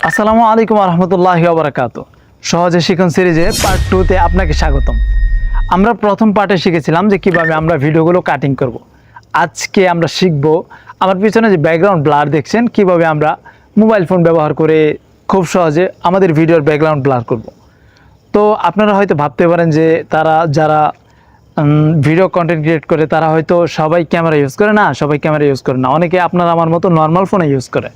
আসসালামু আলাইকুম রহমতুল্লাহ বারাকাত সহজে শিখন সিরিজে পার্ট টুতে আপনাকে স্বাগতম আমরা প্রথম পার্টে শিখেছিলাম যে কীভাবে আমরা ভিডিওগুলো কাটিং করব। আজকে আমরা শিখব আমার পিছনে যে ব্যাকগ্রাউন্ড ব্লার দেখছেন, কীভাবে আমরা মোবাইল ফোন ব্যবহার করে খুব সহজে আমাদের ভিডিওর ব্যাকগ্রাউন্ড ব্লার করব। তো আপনারা হয়তো ভাবতে পারেন যে তারা যারা ভিডিও কন্টেন্ট ক্রিয়েট করে, তারা হয়তো সবাই ক্যামেরা ইউজ করে না, সবাই ক্যামেরা ইউজ করে না অনেকে আপনারা আমার মতো নর্মাল ফোনে ইউজ করে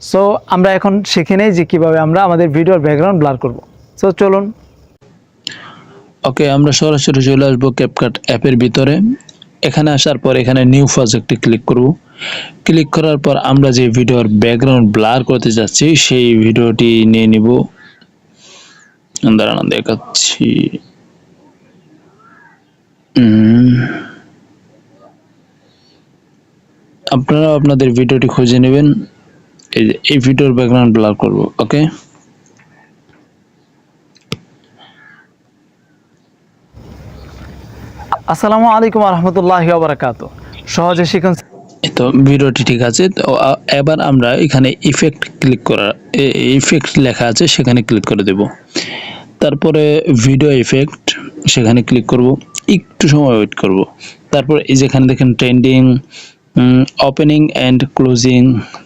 সো আমরা এখন শিখে নেই যে কীভাবে আমরা আমাদের ভিডিওর ব্যাকগ্রাউন্ড ব্লার করব। সো চলুন। ওকে আমরা সরাসরি চলে আসব ক্যাপকাট অ্যাপের ভিতরে। এখানে আসার পর এখানে নিউ প্রজেক্টে ক্লিক করব। ক্লিক করার পর আমরা যে ভিডিওর ব্যাকগ্রাউন্ড ব্লার করতে যাচ্ছি, সেই ভিডিওটি নিয়ে নিব। দাঁড়ানো দেখাচ্ছি। আপনারা আপনাদের ভিডিওটি খুঁজে নেবেন। এই যে এই ভিডিওর ব্যাকগ্রাউন্ড ব্লার করব ওকে আসসালামু আলাইকুম রহমতুল্লাহ বারাকাত সহজে শিখুন তো ভিডিওটি ঠিক আছে তো এবার আমরা এখানে ইফেক্ট ক্লিক করা ইফেক্ট লেখা আছে সেখানে ক্লিক করে দেব। তারপরে ভিডিও ইফেক্ট সেখানে ক্লিক করব একটু সময় ওয়েট করব। তারপর এই যেখানে দেখেন ট্রেন্ডিং ওপেনিং অ্যান্ড ক্লোজিং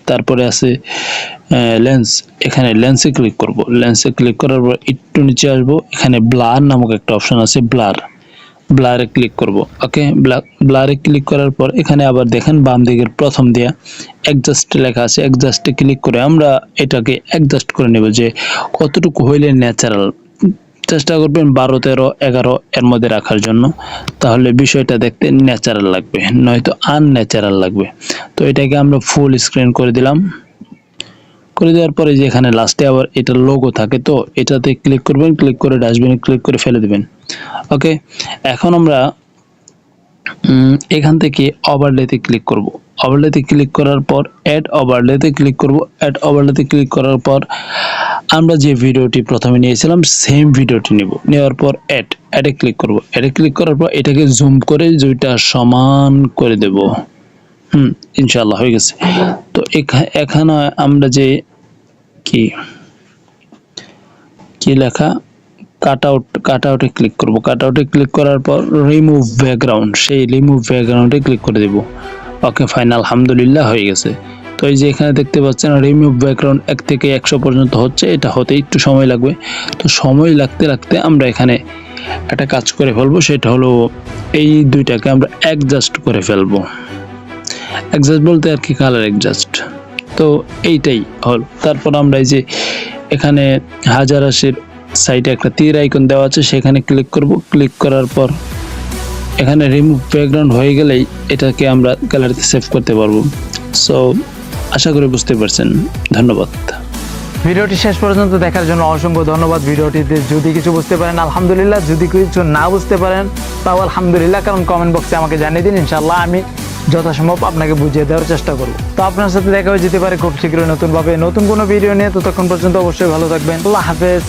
তারপরে আছে লেন্স এখানে লেন্সে ক্লিক করব। লেন্সে ক্লিক করার পর একটু নিচে আসব, এখানে ব্লার নামক একটা অপশন আছে ব্লার ব্লারে ক্লিক করব ওকে ব্লারে ক্লিক করার পর এখানে আবার দেখেন বাম দিকের প্রথম দিয়া অ্যাডজাস্ট লেখা আছে অ্যাডজাস্টে ক্লিক করে আমরা এটাকে অ্যাডজাস্ট করে নেব যে কতটুকু হইলে ন্যাচারাল চেষ্টা করবেন বারো, তেরো, এগারো এর মধ্যে রাখার জন্য। তাহলে বিষয়টা দেখতে ন্যাচারাল লাগবে, নয়তো আনন্যাচারাল লাগবে। তো এটাকে আমরা ফুল স্ক্রিন করে দিলাম। করে দেওয়ার পরে যে এখানে লাস্টে আবার এটা লোগো থাকে, তো এটাতে ক্লিক করবেন ক্লিক করে ডাস্টবিনে ক্লিক করে ফেলে দেবেন। ওকে এখন আমরা এখান থেকে ওভারলেতে ক্লিক করব। ওভারলেতে ক্লিক করার পর অ্যাড ওভারলেতে ক্লিক করব। অ্যাড ওভারলেতে ক্লিক করার পর আমরা যে ভিডিওটি প্রথমে নিয়েছিলাম সেম ভিডিওটি নেব। নেওয়ার পর অ্যাড অ্যাডে ক্লিক করব। অ্যাডে ক্লিক করার পর এটাকে জুম করে দুইটা সমান করে দেব। হুম ইনশাল্লাহ হয়ে গেছে। তো এখা- এখানে আমরা যে কি কি লেখা? কাট আউট কাট আউটে ক্লিক করব। কাট আউটে ক্লিক করার পর রিমুভ ব্যাকগ্রাউন্ড সেই রিমুভ ব্যাকগ্রাউন্ডে ক্লিক করে দেব। ওকে ফাইন আলহামদুলিল্লাহ হয়ে গেছে। তো এই যে এখানে দেখতে পাচ্ছেন রিমুভ ব্যাকগ্রাউন্ড এক থেকে একশো পর্যন্ত হচ্ছে, এটা হতে একটু সময় লাগবে। তো সময় লাগতে লাগতে আমরা এখানে একটা কাজ করে ফেলব, সেটা হলো এই দুইটাকে আমরা অ্যাডজাস্ট করে ফেলব। অ্যাডজাস্ট বলতে আর কি কালার অ্যাডজাস্ট তো এইটাই হল। তারপর আমরা এই যে এখানে হাজার আশির সাইডে একটা তীর আইকন দেওয়া আছে, সেখানে ক্লিক করব। ক্লিক করার পর এখানে রিমুভ ব্যাকগ্রাউন্ড হয়ে গেলেই এটাকে আমরা গ্যালারিতে সেভ করতে পারব। সো আশা করি বুঝতে পারছেন। ধন্যবাদ। ভিডিওটি শেষ পর্যন্ত দেখার জন্য অসংখ্য ধন্যবাদ ভিডিওটিতে। যদি কিছু বুঝতে পারেন, আলহামদুলিল্লাহ। যদি কিছু না বুঝতে পারেন, তাও আলহামদুলিল্লাহ। কারণ কমেন্ট বক্সে আমাকে জানিয়ে দিন ইনশাল্লাহ আমি যথাসম্ভব আপনাকে বুঝিয়ে দেওয়ার চেষ্টা করব। তো আপনার সাথে দেখা হয়ে যেতে পারে খুব শীঘ্রই নতুনভাবে। নতুন কোনো ভিডিও নিয়ে ততক্ষণ পর্যন্ত অবশ্যই ভালো থাকবেন। আল্লাহ হাফেজ।